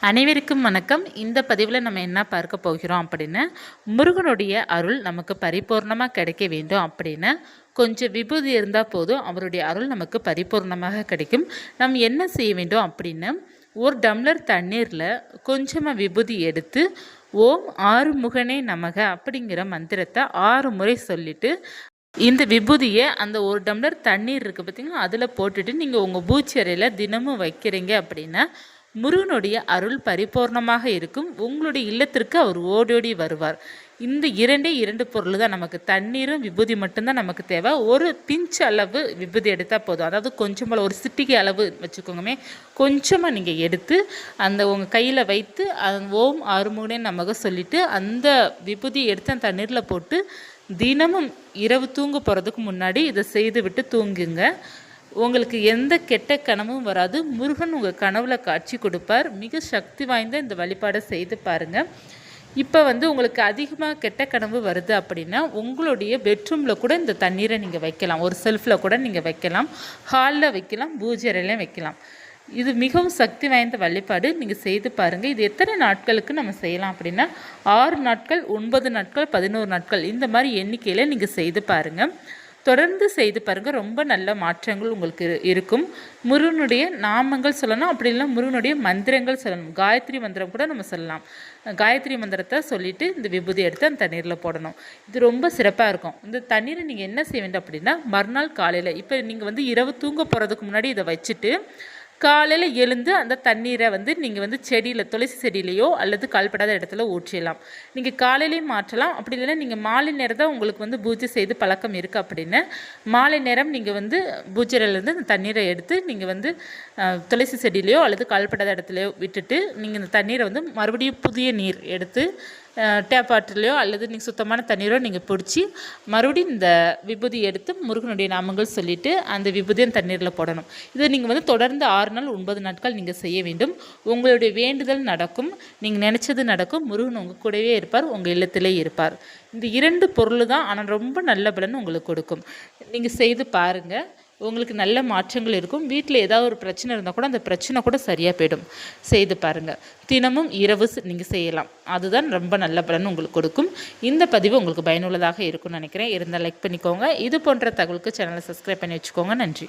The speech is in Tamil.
அனைவருக்கும் வணக்கம். இந்த பதிவில் நம்ம என்ன பார்க்க போகிறோம் அப்படின்னு முருகனுடைய அருள் நமக்கு பரிபூர்ணமாக கிடைக்க வேண்டும் அப்படின்னு கொஞ்சம் விபூதி இருந்தால் போதும் அவருடைய அருள் நமக்கு பரிபூர்ணமாக கிடைக்கும். நம்ம என்ன செய்ய வேண்டும் அப்படின்னு ஒரு டம்ளர் தண்ணீரில் கொஞ்சமாக விபூதி எடுத்து ஓம் ஆறு முகனே நமக அப்படிங்கிற மந்திரத்தை ஆறு முறை சொல்லிட்டு இந்த விபூதியை அந்த ஒரு டம்ளர் தண்ணீர் இருக்குது பார்த்திங்கன்னா அதில் போட்டுட்டு நீங்கள் உங்கள் பூச்செறையில் தினமும் வைக்கிறீங்க அப்படின்னா முருகனுடைய அருள் பரிபூர்ணமாக இருக்கும். உங்களுடைய இல்லத்திற்கு அவர் ஓடோடி வருவார். இந்த இரண்டே இரண்டு பொருள் தான் நமக்கு. தண்ணீரும் விபூதி மட்டும்தான் நமக்கு தேவை. ஒரு பிஞ்ச் அளவு விபூதி எடுத்தால் போதும். அதாவது கொஞ்சமாக ஒரு சிட்டிகை அளவு வச்சுக்கோங்கமே. கொஞ்சமாக நீங்கள் எடுத்து அந்த உங்கள் கையில் வைத்து ஓம் ஆறுமுகனே நமக்கு சொல்லிவிட்டு அந்த விபூதியை எடுத்து அந்த தண்ணீரில் போட்டு தினமும் இரவு தூங்க போகிறதுக்கு முன்னாடி இதை செய்து விட்டு தூங்குங்க. உங்களுக்கு எந்த கெட்ட கனவும் வராது. முருகன் உங்கள் கனவுல காட்சி கொடுப்பார். மிக சக்தி வாய்ந்த இந்த வழிபாடை செய்து பாருங்கள் இப்போ வந்து உங்களுக்கு அதிகமாக கெட்ட கனவு வருது அப்படின்னா உங்களுடைய பெட்ரூமில் கூட இந்த தண்ணீரை நீங்கள் வைக்கலாம். ஒரு செல்ஃபில் கூட நீங்கள் வைக்கலாம். ஹாலில் வைக்கலாம். பூஜையிலையும் வைக்கலாம். இது மிகவும் சக்தி வாய்ந்த வழிபாடு. நீங்கள் செய்து பாருங்கள் இது எத்தனை நாட்களுக்கு நம்ம செய்யலாம் அப்படின்னா ஆறு நாட்கள் ஒன்பது நாட்கள் பதினோரு நாட்கள் இந்த மாதிரி எண்ணிக்கையில் நீங்கள் செய்து பாருங்கள் தொடர்ந்து செய்து பாருங்கள் ரொம்ப நல்ல மாற்றங்கள் உங்களுக்கு இருக்கும். முருகனுடைய நாமங்கள் சொல்லணும். அப்படி இல்லை முருகனுடைய மந்திரங்கள் சொல்லணும். காயத்ரி மந்திரம் கூட நம்ம சொல்லலாம். காயத்ரி மந்திரத்தை சொல்லிவிட்டு இந்த விபூதி எடுத்து அந்த தண்ணீரில் போடணும். இது ரொம்ப சிறப்பாக இருக்கும். இந்த தண்ணீரை நீங்கள் என்ன செய்ய வேண்டும் அப்படின்னா மறுநாள் காலையில் இப்போ நீங்கள் வந்து இரவு தூங்க போகிறதுக்கு முன்னாடி இதை வச்சுட்டு காலையில் எழுந்து அந்த தண்ணீரை வந்து நீங்கள் வந்து செடியில் துளசி செடியிலையோ அல்லது கால்படாத இடத்துல ஊற்றிடலாம். நீங்கள் காலையிலையும் மாற்றலாம். அப்படி இல்லைன்னா நீங்கள் மாலை நேரம் தான் உங்களுக்கு வந்து பூஜை செய்து பழக்கம் இருக்குது அப்படின்னு. மாலை நேரம் நீங்கள் வந்து பூஜையிலேருந்து அந்த தண்ணீரை எடுத்து நீங்கள் வந்து துளசி செடியிலையோ அல்லது கால்படாத இடத்துலையோ விட்டுட்டு நீங்கள் இந்த தண்ணீரை வந்து மறுபடியும் புதிய நீர் எடுத்து டேப் வாட்டர்லையோ அல்லது நீங்கள் சுத்தமான தண்ணீரோ நீங்கள் பிடிச்சி மறுபடியும் இந்த விபூதி எடுத்து முருகனுடைய நாமங்கள் சொல்லிவிட்டு அந்த விபூதியும் தண்ணீரில் போடணும். இதை நீங்கள் வந்து தொடர்ந்து ஆறு நாள் ஒன்பது நாட்கள் நீங்கள் செய்ய வேண்டும். உங்களுடைய வேண்டுதல் நடக்கும். நீங்கள் நினச்சது நடக்கும். முருகன் உங்கள் கூடவே இருப்பார். உங்கள் இல்லத்திலே இருப்பார். இந்த இரண்டு பொருள் தான் ஆனால் ரொம்ப நல்ல பலன் உங்களுக்கு கொடுக்கும். நீங்கள் செய்து பாருங்கள் உங்களுக்கு நல்ல மாற்றங்கள் இருக்கும். வீட்டில் ஏதாவது ஒரு பிரச்சனை இருந்தால் கூட அந்த பிரச்சனை கூட சரியாக போயிடும். செய்து பாருங்கள் தினமும் இரவு நீங்கள் செய்யலாம். அதுதான் ரொம்ப நல்ல பலன் உங்களுக்கு கொடுக்கும். இந்த பதிவு உங்களுக்கு பயனுள்ளதாக இருக்கும்னு நினைக்கிறேன். இருந்தால் லைக் பண்ணிக்கோங்க. இது போன்ற தகவலுக்கு சேனலை சப்ஸ்கிரைப் பண்ணி வச்சுக்கோங்க. நன்றி.